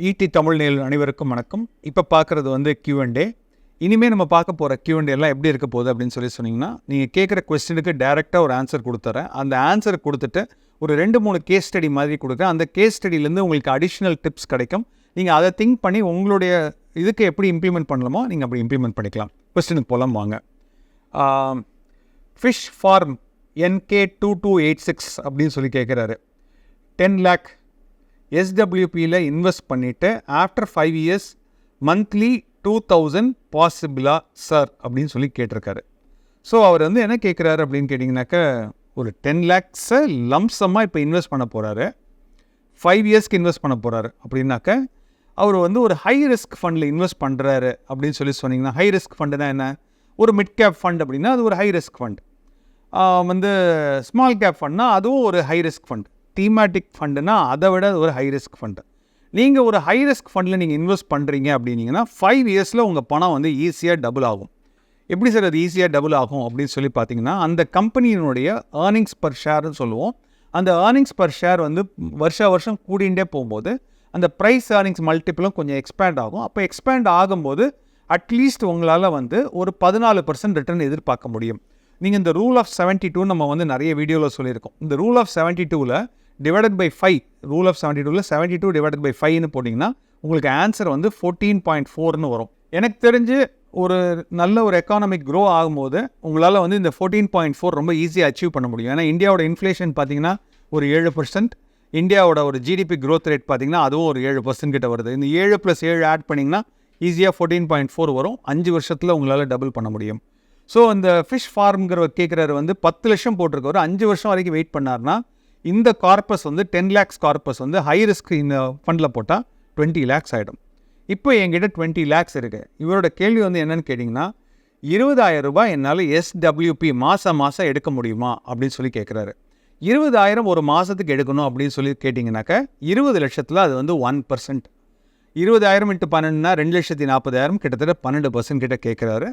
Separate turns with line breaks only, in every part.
ED Tamil நேயல் அனைவருக்கும் வணக்கம். இப்போ பார்க்குறது வந்து கியூஎன்டே இனிமேல் நம்ம பார்க்க போகிற கியூஎன்டேலாம் எல்லாம் எப்படி இருக்க போகுது அப்படின்னு சொல்லி சொன்னீங்கன்னா நீங்கள் கேட்குற கொஸ்டினுக்கு டேரெக்டாக ஒரு ஆன்சர் கொடுத்துறேன். அந்த ஆன்சர் கொடுத்துட்டு ஒரு ரெண்டு மூணு கேஸ் ஸ்டடி மாதிரி கொடுக்குறேன். அந்த கேஸ் ஸ்டடியிலேருந்து உங்களுக்கு அடிஷ்னல் டிப்ஸ் கிடைக்கும். நீங்கள் அதை திங்க் பண்ணி உங்களுடைய இதுக்கு எப்படி இம்ப்ளிமெண்ட் பண்ணலாமோ நீங்கள் அப்படி இம்ப்ளிமெண்ட் பண்ணிக்கலாம். கொஸ்டினுக்கு போகலாம் வாங்க. Fish farm என்கே two two eight six அப்படின்னு சொல்லி கேட்குறாரு. டென் லேக் எஸ்டபிள்யூபியில் இன்வெஸ்ட் பண்ணிவிட்டு after five years monthly two thousand பாசிபிளா sir அப்படின்னு சொல்லி கேட்டிருக்காரு. ஸோ அவர் வந்து என்ன கேட்குறாரு அப்படின்னு கேட்டிங்கனாக்கா ஒரு டென் லேக்ஸை லம்சமாக இப்போ இன்வெஸ்ட் பண்ண போகிறாரு ஃபைவ் இயர்ஸ்க்கு இன்வெஸ்ட் பண்ண போகிறாரு அப்படின்னாக்க அவர் வந்து ஒரு ஹை ரிஸ்க் ஃபண்டில் இன்வெஸ்ட் பண்ணுறாரு அப்படின்னு சொல்லி சொன்னீங்கன்னா ஹை ரிஸ்க் ஃபண்டுனா என்ன? ஒரு மிட் கேப் ஃபண்ட் அப்படின்னா அது ஒரு ஹை ரிஸ்க் ஃபண்ட் வந்து ஸ்மால் கேப் ஃபண்ட்னா அதுவும் ஒரு ஹை ரிஸ்க் ஃபண்ட் தீமேட்டிக் ஃபண்டுனா அதை விட ஒரு ஹை ரிஸ்க் ஃபண்டு நீங்கள் ஒரு ஹை ரிஸ்க் ஃபண்டில் நீங்கள் இன்வெஸ்ட் பண்ணுறீங்க அப்படின்னீங்கன்னா ஃபைவ் இயர்ஸில் உங்கள் பணம் வந்து ஈஸியாக டபுள் ஆகும். எப்படி சார் அது ஈஸியாக டபுள் ஆகும் அப்படின்னு சொல்லி பார்த்தீங்கன்னா அந்த கம்பெனியினுடைய ஏர்னிங்ஸ் பர் ஷேர்னு சொல்லுவோம். அந்த ஏர்னிங்ஸ் பர் ஷேர் வந்து வருஷா வருஷம் கூடிகிட்டே போகும்போது அந்த ப்ரைஸ் ஏர்னிங்ஸ் மல்டிப்பிளும் கொஞ்சம் எக்ஸ்பேண்ட் ஆகும். அப்போ எக்ஸ்பேண்ட் ஆகும்போது அட்லீஸ்ட் உங்களால் வந்து ஒரு பதினாலு பர்சன்ட் ரிட்டர்ன் எதிர்பார்க்க முடியும். நீங்கள் இந்த ரூல் ஆஃப் செவன்ட்டி டூ நம்ம வந்து நிறைய வீடியோவில் சொல்லியிருக்கோம். இந்த ரூல் ஆஃப் செவன்ட்டி டூவில் divided by five rule of seventy டூவில் செவன்ட்டி டூ டிவைடட் பை ஃபைவ்னு போட்டிங்கன்னா உங்களுக்கு ஆன்சர் வந்து ஃபோர்டீன் பாயிண்ட் ஃபோர்னு வரும். எனக்கு தெரிஞ்சு ஒரு நல்ல ஒரு எக்கானமிக் க்ரோ ஆகும்போது உங்களால் வந்து இந்த ஃபோர்டீன் பாயிண்ட் ஃபோர் ரொம்ப ஈஸியாக அச்சீவ் பண்ண முடியும். ஏன்னா இந்தியாவோட இன்ஃப்ளேஷன் பார்த்தீங்கன்னா ஒரு ஏழு பர்சன்ட் இந்தியாவோட ஒரு ஜிடிபி க்ரோத் ரேட் பார்த்தீங்கன்னா அதுவும் ஒரு ஏழு பர்சன்ட் கிட்ட வருது. இந்த ஏழு ப்ளஸ் ஏழு ஆட் பண்ணிங்கன்னா ஈஸியாக ஃபோர்டீன் பாயிண்ட் ஃபோர் வரும். அஞ்சு வருஷத்தில் உங்களால் டபுள் பண்ண முடியும். ஸோ இந்த ஃபிஷ் ஃபார்ம்ங்கிற கேட்குறாரு வந்து பத்து லட்சம் போட்டிருக்கவர் அஞ்சு வருஷம் வரைக்கும் வெயிட் பண்ணார்னா இந்த கார்பஸ் வந்து டென் லேக்ஸ் கார்பஸ் வந்து ஹை ரிஸ்க் இந்த ஃபண்டில் போட்டால் டுவெண்ட்டி லேக்ஸ் ஆகிடும் இப்போ என்கிட்ட டுவெண்ட்டி லேக்ஸ் இருக்குது இவரோட கேள்வி வந்து என்னென்னு கேட்டிங்கன்னா இருபதாயிரம் ரூபாய் என்னால் எஸ்டபிள்யூபி மாதம் மாதம் எடுக்க முடியுமா? அப்படின்னு சொல்லி கேட்குறாரு இருபதாயிரம் ஒரு மாதத்துக்கு எடுக்கணும் அப்படின்னு சொல்லி கேட்டிங்கனாக்கா இருபது லட்சத்தில் அது வந்து ஒன் பர்சன்ட் இருபதாயிரம் இன்ட்டு பன்னெண்டுனா ரெண்டு லட்சத்தி நாற்பதாயிரம் கிட்டத்தட்ட பன்னெண்டு பர்சன்ட் கிட்ட கேட்குறாரு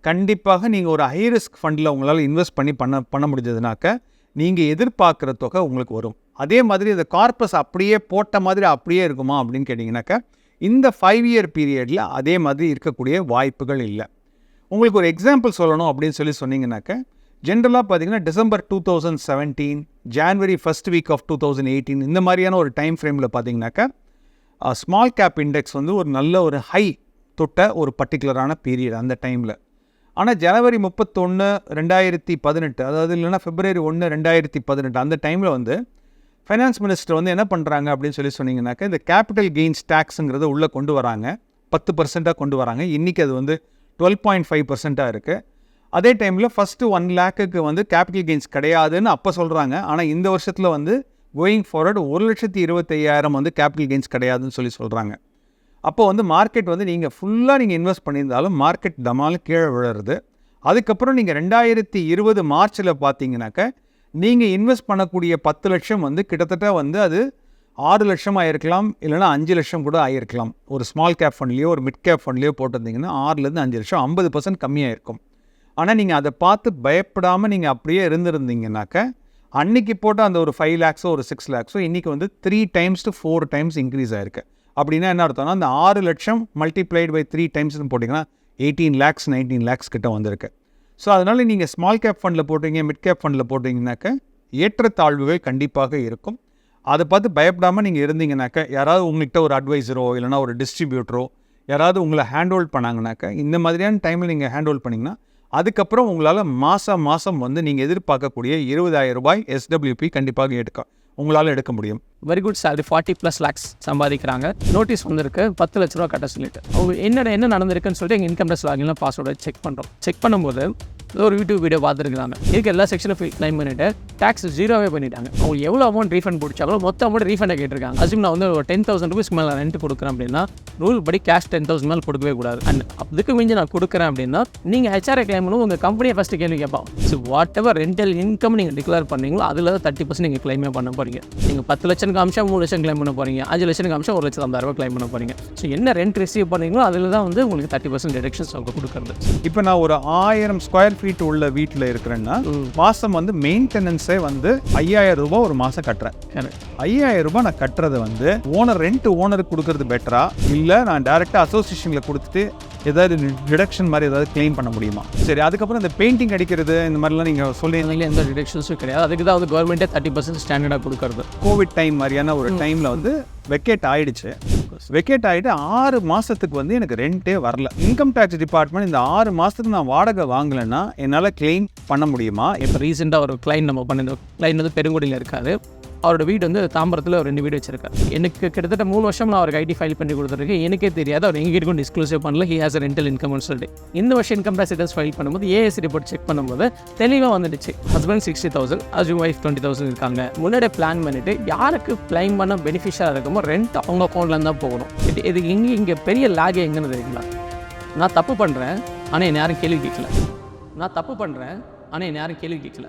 கண்டிப்பாக நீங்கள் ஒரு ஹை ரிஸ்க் ஃபண்டில் உங்களால் இன்வெஸ்ட் பண்ணி பண்ண பண்ண முடிஞ்சதுனாக்க நீங்கள் எதிர்பார்க்குற தொகை உங்களுக்கு வரும். அதே மாதிரி இந்த கார்பஸ் அப்படியே போட்ட மாதிரி அப்படியே இருக்குமா அப்படின்னு கேட்டிங்கனாக்கா இந்த ஃபைவ் இயர் பீரியடில் அதே மாதிரி இருக்கக்கூடிய வாய்ப்புகள் இல்லை. உங்களுக்கு ஒரு எக்ஸாம்பிள் சொல்லணும் அப்படின்னு சொல்லி சொன்னீங்கன்னாக்க ஜென்ரலாக பார்த்தீங்கன்னா December two thousand seventeen January first week of two thousand eighteen இந்த மாதிரியான ஒரு டைம் ஃப்ரேமில் பார்த்தீங்கன்னாக்கா ஸ்மால் கேப் இண்டெக்ஸ் வந்து ஒரு நல்ல ஒரு ஹை தொட்ட ஒரு பர்டிகுலரான பீரியட் அந்த டைமில் ஆனால் ஜனவரி முப்பத்தொன்று ரெண்டாயிரத்தி பதினெட்டு அதாவது இல்லைன்னா பிப்ரவரி ஒன்று ரெண்டாயிரத்தி பதினெட்டு அந்த டைமில் வந்து ஃபைனான்ஸ் மினிஸ்டர் வந்து என்ன பண்ணுறாங்க அப்படின்னு சொல்லி சொன்னீங்கன்னாக்கா இந்த கேபிட்டல் கெயின்ஸ் டேக்ஸுங்கிறத உள்ளே கொண்டு வராங்க. பத்து பர்சண்ட்டாக கொண்டு வராங்க. இன்றைக்கி அது வந்து டுவெல் பாயிண்ட் ஃபைவ் பர்சண்ட்டாக இருக்குது அதே டைமில் ஃபஸ்ட்டு ஒன் லேக்குக்கு வந்து கேபிட்டல் கெயின்ஸ் கிடையாதுன்னு அப்போ சொல்கிறாங்க ஆனால் இந்த வருஷத்தில் வந்து கோயிங் ஃபார்வர்டு ஒரு லட்சத்தி இருபத்தையாயிரம் வந்து கேபிட்டல் கெயின்ஸ் கிடையாதுன்னு சொல்லி சொல்கிறாங்க அப்போ வந்து மார்க்கெட் வந்து நீங்கள் ஃபுல்லாக நீங்கள் இன்வெஸ்ட் பண்ணியிருந்தாலும் மார்க்கெட் தமாலும் கீழே விழுறது. அதுக்கப்புறம் நீங்கள் ரெண்டாயிரத்தி இருபது மார்ச்சில் பார்த்தீங்கன்னாக்க நீங்கள் இன்வெஸ்ட் பண்ணக்கூடிய பத்து லட்சம் வந்து கிட்டத்தட்ட வந்து அது ஆறு லட்சம் ஆகிருக்கலாம் இல்லைனா அஞ்சு லட்சம் கூட ஆகிருக்கலாம் ஒரு ஸ்மால் கேப் ஃபண்ட்லேயோ ஒரு மிட் கேப் ஃபண்ட்லேயோ போட்டிருந்தீங்கன்னா ஆறுலேருந்து அஞ்சு லட்சம் ஐம்பது பர்சன்ட் கம்மியாக இருக்கும் ஆனால் நீங்கள் அதை பார்த்து பயப்படாமல் நீங்கள் அப்படியே இருந்திருந்தீங்கனாக்க அன்றைக்கி போட்ட அந்த ஒரு ஃபைவ் லேக்ஸோ ஒரு சிக்ஸ் லேக்ஸோ இன்றைக்கி வந்து three times to four times increase ஆயிருக்கு. அப்படின்னா என்ன அர்த்தம்னா அந்த ஆறு லட்சம் மல்டிப்ளைட் பை த்ரீ டைம்ஸ்னு போட்டிங்கன்னா எயிட்டீன் லேக்ஸ் நைன்டீன் லேக்ஸ் கிட்ட வந்திருக்கு. ஸோ அதனால் நீங்கள் ஸ்மால் கேப் ஃபண்டில் போடுறீங்க மிட் கேப் ஃபண்டில் போட்டிங்கனாக்க ஏற்றத்தாழ்வுகள் கண்டிப்பாக இருக்கும். அதை பார்த்து பயப்படாமல் நீங்கள் இருந்தீங்கனாக்க யாராவது உங்கள்கிட்ட ஒரு அட்வைசரோ இல்லைனா ஒரு டிஸ்ட்ரிபியூட்டரோ யாராவது உங்களை ஹேண்ட் ஹோல்ட் பண்ணாங்கனாக்க இந்த மாதிரியான டைமில் நீங்கள் ஹேண்ட் ஹோல்ட் பண்ணிங்கன்னா அதுக்கப்புறம் உங்களால் மாதம் மாதம் வந்து நீங்கள் எதிர்பார்க்கக்கூடிய இருபதாயிரம் ரூபாய் எஸ்டபிள்யூபி கண்டிப்பாக எடுக்க உங்களால் எடுக்க முடியும்.
Very good salary forty plus lakhs சம்பாதிக்கிறாங்க. நோட்டீஸ் வந்திருக்கு பத்து லட்ச ரூபா கட்ட சொல்லிட்டு. அவங்க என்ன என்ன நடந்திருக்குன்னு சொல்லிட்டு எங்கள் இன்கம் டேக்ஸ் லாகின்ல பாஸ்வேர்டை செக் பண்ணுறோம் செக் பண்ணும்போது ஒரு யூடியூப் வீடியோ பார்த்துருக்காங்க இதுக்கு எல்லா செக்ஷனும் க்ளைம் பண்ணிட்டு டேக்ஸ் ஜீரோவே பண்ணிட்டாங்க. அவங்க எவ்வளோ அமௌண்ட் ரீஃபண்ட் பிடிச்சாலும் மொத்த அமௌண்ட் ரீஃபண்டை கேட்டிருக்காங்க. அசிம் நான் வந்து ஒரு டென் தௌசண்ட் ருபீஸ் மேலே ரெண்ட் கொடுக்குறேன் அப்படின்னா ரூல் படி கேஷ் டென் தௌசண்ட் மேலே கொடுக்கவே கூடாது. அண்ட் அதுக்கு மிஞ்சி நான் கொடுக்குறேன் அப்படின்னா நீங்கள் ஹெச்ஆர்ஐ கிளைம் பண்ணும் உங்கள் கம்பெனியை ஃபஸ்ட்டு கேள்வி கேட்பாங்க so whatever rental income நீங்கள் டிக்ளேர் பண்ணீங்களோ அதில் தான் தேர்ட்டி பர்சன்ட் நீங்கள் கிளைமே பண்ண போகிறீங்க நீங்கள் பத்து லட்சம் காமிச்சா மூணு லட்சம் கிளைம் பண்ண போகிறீங்க அஞ்சு லட்சம் காமிச்சா ஒரு லட்சம் ஐம்பதாயிரம் கிளைம் பண்ண போகிறீங்க ஸோ என்ன ரெண்ட் ரிசீவ் பண்ணீங்களோ அதில் தான் வந்து உங்களுக்கு தேர்ட்டி பர்சன்ட் டிடக்ஷன்ஸ் அவங்க கொடுக்குறது.
இப்போ நான் ஒரு ஆயிரம் ஸ்கொயர் ஃபீட் உள்ள வீட்டில் இருக்கிறேன்னா மாதம் வந்து மெயின்டெனன்ஸே வந்து ஐயாயிரம் ரூபாய் ஒரு மாதம் கட்டுறேன். ஐயாயிரம் ரூபாய் நான் கட்டுறதை வந்து ஓனர் ரெண்ட் ஓனருக்கு கொடுக்கறது பெட்டரா இல்லை நான் டேரெக்டாக அசோசியேஷனில் கொடுத்துட்டு ஏதாவது டிடக்ஷன் மாதிரி ஏதாவது க்ளைம் பண்ண முடியுமா? சரி அதுக்கப்புறம் இந்த பெயிண்டிங் அடிக்கிறது இந்த மாதிரிலாம் நீங்கள் சொல்லி
அதுல எந்த டிடக்ஷன்ஸும் கிடையாது. அதுக்கு தான் வந்து கவர்மெண்ட்டே தேர்ட்டி பர்சன்ட் ஸ்டாண்டர்டாக கொடுக்கறது.
கோவிட் டைம் மாதிரியான ஒரு டைமில் வந்து வெக்கேட் ஆயிடுச்சு. வெக்கேட் ஆகிட்டு ஆறு மாதத்துக்கு வந்து எனக்கு ரெண்டே வரல. இன்கம் டேக்ஸ் டிபார்ட்மெண்ட் இந்த ஆறு மாதத்துக்கு நான் வாடகை வாங்கலைன்னா என்னால் கிளைம் பண்ண முடியுமா?
இப்போ ரீசெண்டாக ஒரு கிளைம் நம்ம பண்ணியிருந்தோம் கிளைம் வந்து பெருங்குடியில் இருக்காது அவரோட வீடு வந்து தாம்பரத்தில் ஒரு ரெண்டு வீடு வச்சிருக்காரு. எனக்கு கிட்டத்தட்ட மூணு வருஷம் நான் அவருக்கு ஐடி ஃபைல் பண்ணி கொடுத்துருக்கேன். எனக்கே தெரியாது. அவர் எங்கே இருக்கும் டிஸ்க்ளோசிவ் பண்ணல. ஹி ஹாஸ் ரெண்டல் இன்கம் சொல்லிட்டு இந்த வருஷம் இன்கம் டேக்ஸ் ரிட்டர்ன்ஸ் ஃபைல் பண்ணும்போது ஏஎஸ் ரிப்போர்ட் செக் பண்ணும்போது தெளிவாக வந்துடுச்சு. ஹஸ்பண்ட் சிக்ஸ்டி தௌசண்ட் அஜு ஒய்ஃப் டுவெண்ட்டி தௌசண்ட் இருக்காங்க. முன்னாடியே பிளான் பண்ணிட்டு யாருக்கு கிளைம் பண்ண பெனிஃபிஷியலாக இருக்குமோ ரெண்ட் அவங்க அக்கௌண்ட்லேருந்து தான் போகணும். இது இது இங்கே இங்கே பெரிய லேக் எங்கன்னு தெரியுங்களா? நான் தப்பு பண்ணுறேன் ஆனால் என்னை யாரும் கேள்வி கேட்கல. நான் தப்பு பண்ணுறேன் ஆனால் என்னை யாரும் கேள்வி கேட்கல.